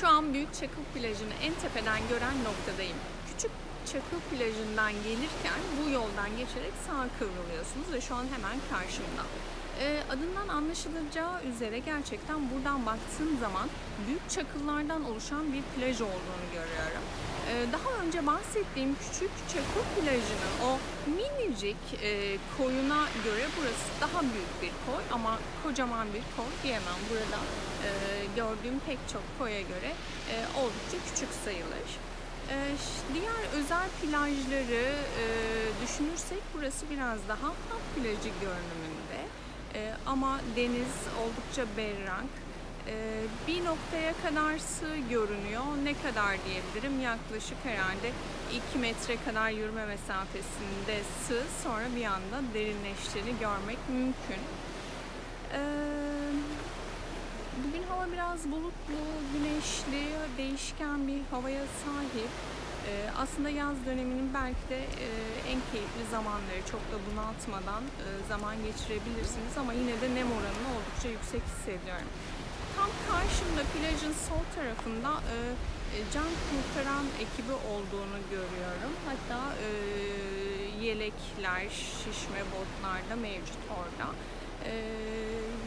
Şu an Büyük Çakıl Plajı'nı en tepeden gören noktadayım. Küçük Çakıl Plajı'ndan gelirken bu yoldan geçerek sağa kıvrılıyorsunuz ve şu an hemen karşımda. Ee, adından anlaşılacağı üzere gerçekten buradan baktığım zaman büyük çakıllardan oluşan bir plaj olduğunu görüyorum. Ee, daha önce bahsettiğim küçük çakıl plajının o minicik e, koyuna göre burası daha büyük bir koy ama kocaman bir koy diyemem. Burada e, gördüğüm pek çok koya göre e, oldukça küçük sayılır. Diğer özel plajları düşünürsek burası biraz daha halk plajı görünümünde. Ama deniz oldukça berrak. Ee, bir noktaya kadar sığ görünüyor. Ne kadar diyebilirim? Yaklaşık herhalde 2 metre kadar yürüme mesafesinde sığ. Sonra bir anda derinleştiğini görmek mümkün. Ee, bugün hava biraz bulutlu, güneşli, değişken bir havaya sahip. Ee, aslında yaz döneminin belki de e, en keyifli zamanları çok da bunaltmadan e, zaman geçirebilirsiniz ama yine de nem oranını oldukça yüksek hissediyorum. Tam karşımda plajın sol tarafında e, e, can kurtaran ekibi olduğunu görüyorum. Hatta e, yelekler, şişme botlar da mevcut orada. E,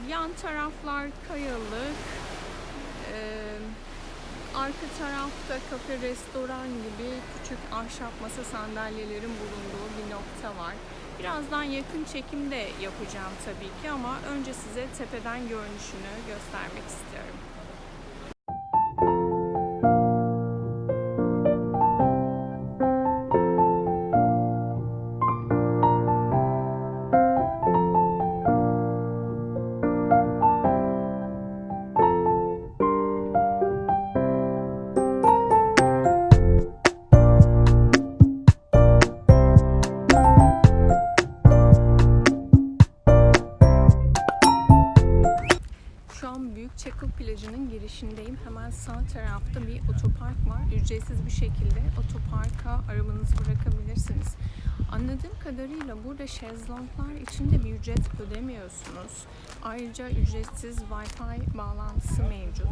yan taraflar kayalık. E, arka tarafta kafe, restoran gibi küçük ahşap masa sandalyelerin bulunduğu bir nokta var. Birazdan yakın çekim de yapacağım tabii ki ama önce size tepeden görünüşünü göstermek istiyorum. An Büyük Çakıl Plajı'nın girişindeyim. Hemen sağ tarafta bir otopark var. Ücretsiz bir şekilde otoparka arabanızı bırakabilirsiniz. Anladığım kadarıyla burada şezlonglar için de bir ücret ödemiyorsunuz. Ayrıca ücretsiz Wi-Fi bağlantısı mevcut.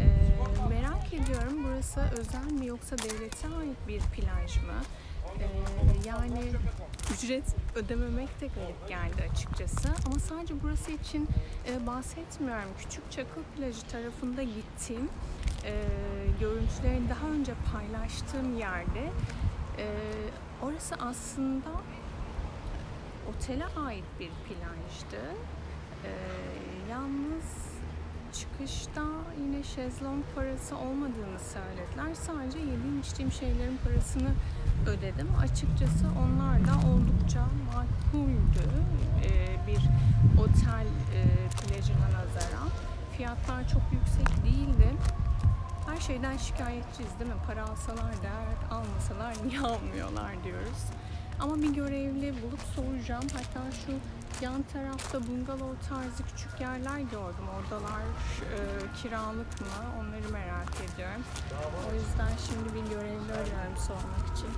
Ee, merak ediyorum burası özel mi yoksa devlete ait bir plaj mı? Ee, yani ücret ödememek de garip geldi açıkçası. Ama sadece burası için e, bahsetmiyorum. Küçük Çakıl Plajı tarafında gittiğim e, görüntülerini daha önce paylaştığım yerde e, orası aslında otele ait bir plajdı. E, yalnız çıkışta yine şezlong parası olmadığını söylediler. Sadece yediğim içtiğim şeylerin parasını ödedim. Açıkçası onlar da oldukça makbuldü ee, bir otel e, plajına nazaran. Fiyatlar çok yüksek değildi. Her şeyden şikayetçiyiz değil mi? Para alsalar dert, almasalar niye almıyorlar diyoruz. Ama bir görevli bulup soracağım. Hatta şu yan tarafta bungalov tarzı küçük yerler gördüm. Oradalar e, kiralık mı? Onları merak ediyorum. O yüzden şimdi bir görevli arıyorum sormak için.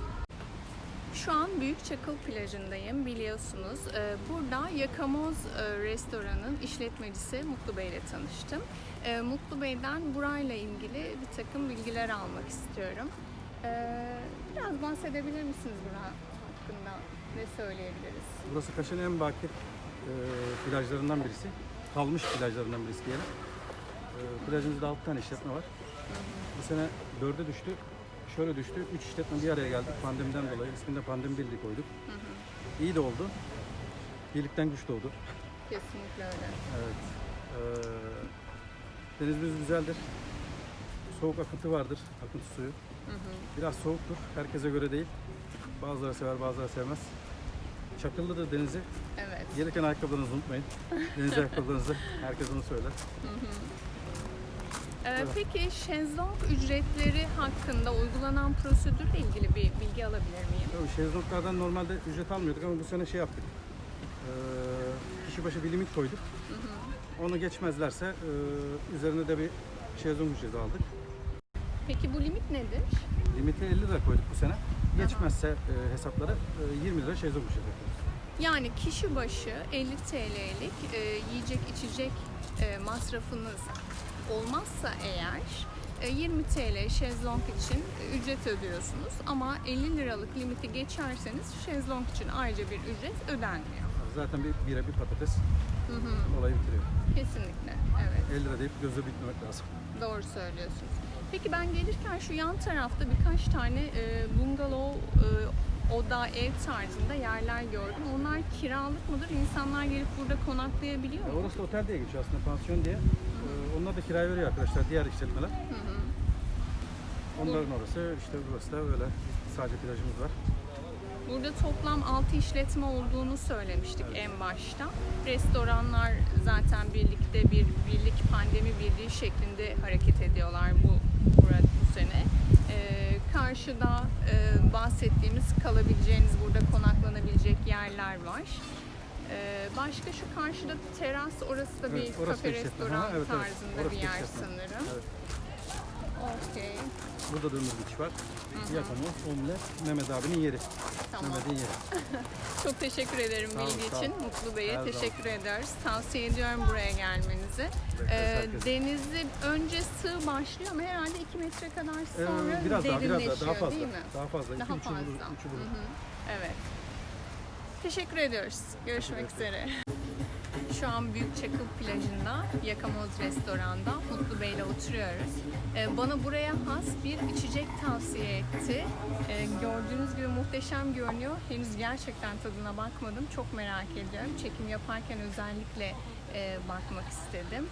Şu an Büyük Çakıl plajındayım biliyorsunuz. Ee, Burada Yakamoz e, restoranın işletmecisi Mutlu Bey ile tanıştım. Ee, Mutlu Bey'den burayla ilgili bir takım bilgiler almak istiyorum. Biraz bahsedebilir misiniz bura hakkında? Ne söyleyebiliriz? Burası Kaş'ın en bakir e, plajlarından birisi. Kalmış plajlarından birisi diyelim. E, plajımızda 6 tane işletme var. Bu sene 4'e düştü. Şöyle düştü. 3 işletme bir araya geldik pandemiden dolayı. İsmini de pandemi birliği koyduk. İyi de oldu. Birlikten güç doğdu. Kesinlikle öyle. Evet. E, denizimiz güzeldir. Soğuk akıntı vardır. Akıntı suyu. Biraz soğuktur. Herkese göre değil. Bazıları sever, bazıları sevmez. Çakıllıdır denizi. Evet. Gelirken ayakkabılarınızı unutmayın. Deniz ayakkabılarınızı. Herkes onu söyler. Ee, peki şezlong ücretleri hakkında uygulanan prosedürle ilgili bir bilgi alabilir miyim? Tabii şezlonglardan normalde ücret almıyorduk ama bu sene şey yaptık. Ee, kişi başı bir limit koyduk. Onu geçmezlerse e, üzerine de bir şezlong ücreti aldık. Peki bu limit nedir? Limiti 50 lira koyduk bu sene. Geçmezse e, hesaplara e, 20 lira şezlong ücreti yapıyoruz. Yani kişi başı 50 TL'lik e, yiyecek içecek e, masrafınız olmazsa eğer e, 20 TL şezlong için ücret ödüyorsunuz ama 50 liralık limiti geçerseniz şezlong için ayrıca bir ücret ödenmiyor. Zaten bir bira bir patates olayı bitiriyor. Kesinlikle, evet. 50 lira deyip gözü bitmemek lazım. Doğru söylüyorsunuz. Peki ben gelirken şu yan tarafta birkaç tane e, bungalov, e, oda, ev tarzında yerler gördüm. Onlar kiralık mıdır? İnsanlar gelip burada konaklayabiliyor Ya mu? orası da otel diye geçiyor aslında pansiyon diye. Ee, onlar da kiraya veriyor arkadaşlar diğer işletmeler. Onların orası işte burası da öyle. Biz sadece plajımız var. Burada toplam 6 işletme olduğunu söylemiştik en başta. Restoranlar zaten birlikte bir birlik pandemi birliği şeklinde hareket ediyorlar bu burada bu sene. Ee, karşıda e, bahsettiğimiz kalabileceğiniz burada konaklanabilecek yerler var. Ee, başka şu karşıda teras orası da Evet, bir da kafe restoran Ha, evet, evet. tarzında Orası bir yer işletme. sanırım. Evet. Okey. Burada da ömür biç var. Yakamoz, omlet, Mehmet abinin yeri. Tamam. Çok teşekkür ederim Sağ bilgi sağ için. olun. Mutlu Bey'e Her zaman. teşekkür ederiz. Tavsiye ediyorum buraya gelmenizi. Ee, denizi önce sığ başlıyor ama herhalde 2 metre kadar Ee, sonra biraz daha, biraz derinleşiyor daha, daha fazla. değil mi? Daha fazla. Daha İki, üçü bulur, fazla. üçü bulur. Hı hı. Evet. Teşekkür ediyoruz. Görüşmek üzere. Şu an Büyükçakıl plajında Yakamoz restoranda Mutlu Bey'le oturuyoruz. Ee, bana buraya has bir içecek tavsiye etti. Ee, gördüğünüz gibi muhteşem görünüyor. Henüz gerçekten tadına bakmadım. Çok merak ediyorum. Çekim yaparken özellikle e, bakmak istedim.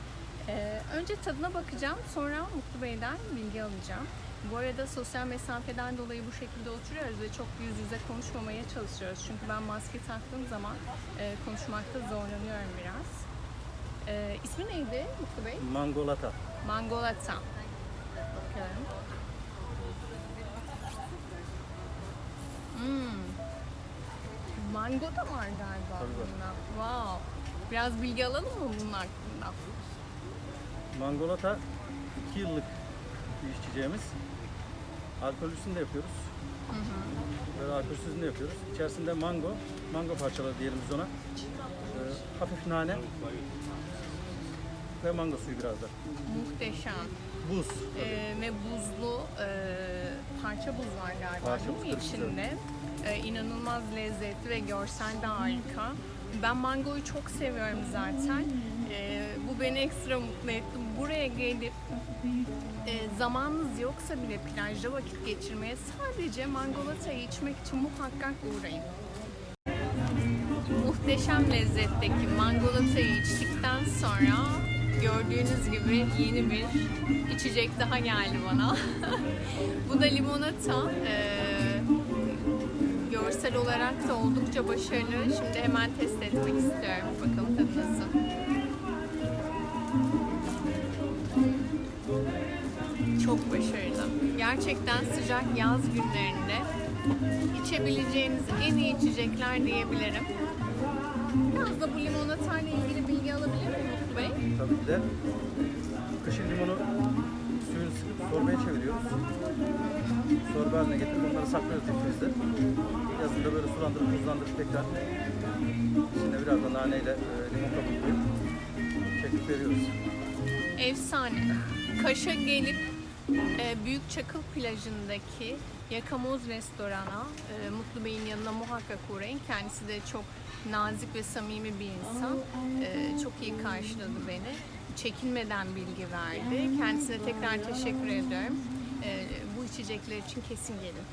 Ee, önce tadına bakacağım. Sonra Mutlu Bey'den bilgi alacağım. Bu arada sosyal mesafeden dolayı bu şekilde oturuyoruz ve çok yüz yüze konuşmamaya çalışıyoruz. Çünkü ben maske taktığım zaman e, konuşmakta zorlanıyorum biraz. E, ismi neydi Mutlu Bey? Mangolata. Mangolata. Bakalım. Hmm. Mango da var galiba Tabii var. bunda. Wow. Biraz bilgi alalım mı bunun hakkında? Mangolata 2 yıllık bir içeceğimiz. Alkolüsünü de yapıyoruz. Böyle alkolsüzünü de yapıyoruz. İçerisinde mango, mango parçaları diyelim biz ona. Ee, hafif nane ve mango suyu biraz da. Muhteşem. Buz. Ee, ve buzlu e, parça buz var galiba Parça değil mi içinde? Ee, inanılmaz lezzetli ve görsel de harika. Ben mangoyu çok seviyorum zaten. Ee, bu beni ekstra mutlu etti. Buraya gelip e, zamanınız yoksa bile plajda vakit geçirmeye sadece mangolatayı içmek için muhakkak uğrayın. Muhteşem lezzetteki mangolatayı içtikten sonra gördüğünüz gibi yeni bir içecek daha geldi bana. Bu da limonata. Ee, görsel olarak da oldukça başarılı. Şimdi hemen test etmek istiyorum. Bakalım tadı nasıl. Çok başarılı. Gerçekten sıcak yaz günlerinde içebileceğiniz en iyi içecekler diyebilirim. Biraz da bu limonatayla ilgili bilgi alabilir miyim Mutlu Bey? Tabii ki de kışın limonu suyunu sıkıp sorbaya çeviriyoruz. Sorbe haline getirip onları saklıyoruz dipimizde. Yazında böyle sulandırıp tuzlandırıp tekrar içine biraz da naneyle e, limon kabuğu koyup çekip veriyoruz. Efsane. Kaş'a gelip e, Büyük Çakıl plajındaki Yakamoz restorana e, Mutlu Bey'in yanına muhakkak uğrayın. Kendisi de çok nazik ve samimi bir insan. E, çok iyi karşıladı beni. Çekinmeden bilgi verdi. Kendisine tekrar teşekkür ediyorum. E, bu içecekler için kesin gelin.